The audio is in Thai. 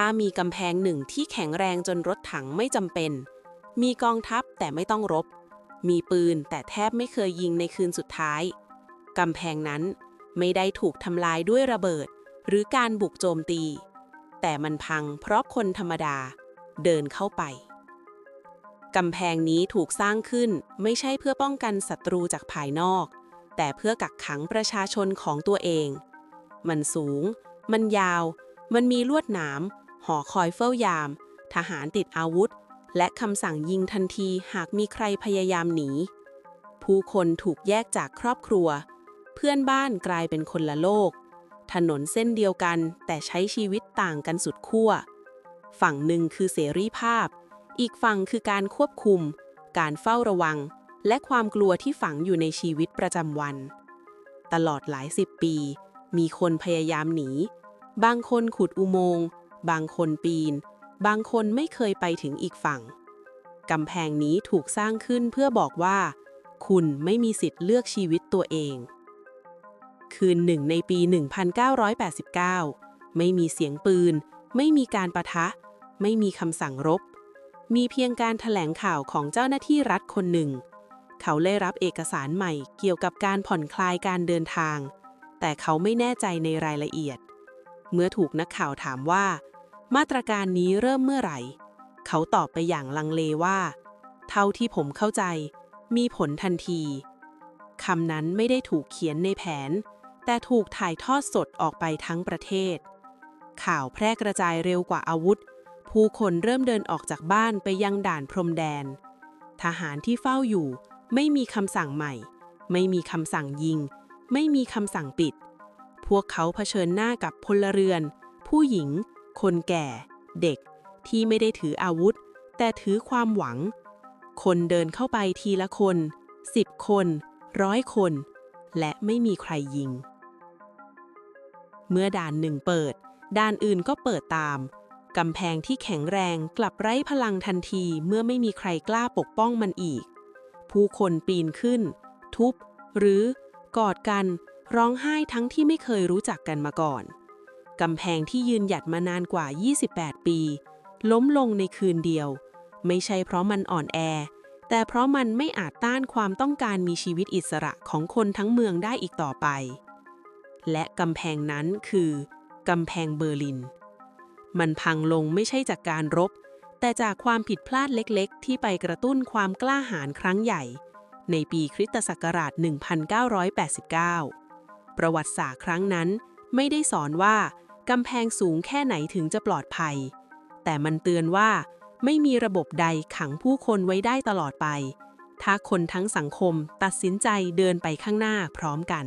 ถ้ามีกำแพงหนึ่งที่แข็งแรงจนรถถังไม่จำเป็น มีกองทัพแต่ไม่ต้องรบ มีปืนแต่แทบไม่เคยยิงในคืนสุดท้าย กำแพงนั้นไม่ได้ถูกทำลายด้วยระเบิด หรือการบุกโจมตี แต่มันพังเพราะคนธรรมดาเดินเข้าไป กำแพงนี้ถูกสร้างขึ้นไม่ใช่เพื่อป้องกันศัตรูจากภายนอก แต่เพื่อกักขังประชาชนของตัวเอง มันสูง มันยาว มันมีลวดหนาม หอคอยเฝ้ายาม ทหารติดอาวุธ และคำสั่งยิงทันทีหากมีใครพยายามหนี ผู้คนถูกแยกจากครอบครัว เพื่อนบ้านกลายเป็นคนละโลก ถนนเส้นเดียวกันแต่ใช้ชีวิตต่างกันสุดขั้ว ฝั่งหนึ่งคือเสรีภาพ อีกฝั่งคือการควบคุม การเฝ้าระวัง และความกลัวที่ฝังอยู่ในชีวิตประจำวัน ตลอดหลายสิบปี มีคนพยายามหนี บางคนขุดอุโมงค์ บางคนปีน บางคนไม่เคยไปถึงอีกฝั่ง กำแพงนี้ถูกสร้างขึ้นเพื่อบอกว่า คุณไม่มีสิทธิ์เลือกชีวิตตัวเอง คืนหนึ่งในปี 1989 ไม่มีเสียงปืน ไม่มีการประทะ ไม่มีคำสั่งรบ มีเพียงการถแถลงข่าวของเจ้าหน้าที่รัฐคนหนึ่ง เขาได้รับเอกสารใหม่เกี่ยวกับการผ่อนคลายการเดินทาง แต่เขาไม่แน่ใจในรายละเอียดเมื่อถูกนักข่าวถามว่า มาตรการนี้เริ่มเมื่อไหร่ เขาตอบไปอย่างลังเลว่า เท่าที่ผมเข้าใจ มีผลทันทีคำนั้นไม่ได้ถูกเขียนในแผน แต่ถูกถ่ายทอดสดออกไปทั้งประเทศ ข่าวแพร่กระจายเร็วกว่าอาวุธ ผู้คนเริ่มเดินออกจากบ้านไปยังด่านพรมแดน ทหารที่เฝ้าอยู่ ไม่มีคำสั่งใหม่ ไม่มีคำสั่งยิง ไม่มีคำสั่งปิด พวกเขาเผชิญหน้ากับพลเรือน ผู้หญิง คนแก่ เด็กที่ไม่ได้ถืออาวุธ แต่ถือความหวัง คนเดินเข้าไปทีละคนสิบคนร้อยคน และไม่มีใครยิง เมื่อด่านหนึ่งเปิด ด่านอื่นก็เปิดตาม กำแพงที่แข็งแรงกลับไร้พลังทันทีเมื่อไม่มีใครกล้าปกป้องมันอีก ผู้คนปีนขึ้น ทุบ หรือกอดกัน ร้องไห้ทั้งที่ไม่เคยรู้จักกันมาก่อน กำแพงที่ยืนหยัดมานานกว่า 28 ปี ล้มลงในคืนเดียว ไม่ใช่เพราะมันอ่อนแอ แต่เพราะมันไม่อาจต้านความต้องการมีชีวิตอิสระของคนทั้งเมืองได้อีกต่อไป และกำแพงนั้นคือกำแพงเบอร์ลิน มันพังลงไม่ใช่จากการรบ แต่จากความผิดพลาดเล็กๆ ที่ไปกระตุ้นความกล้าหาญครั้งใหญ่ ในปีคริสตศักราช 1989 ประวัติศาสตร์ครั้งนั้นไม่ได้สอนว่า กำแพงสูงแค่ไหนถึงจะปลอดภัย แต่มันเตือนว่า ไม่มีระบบใดขังผู้คนไว้ได้ตลอดไป ถ้าคนทั้งสังคมตัดสินใจเดินไปข้างหน้าพร้อมกัน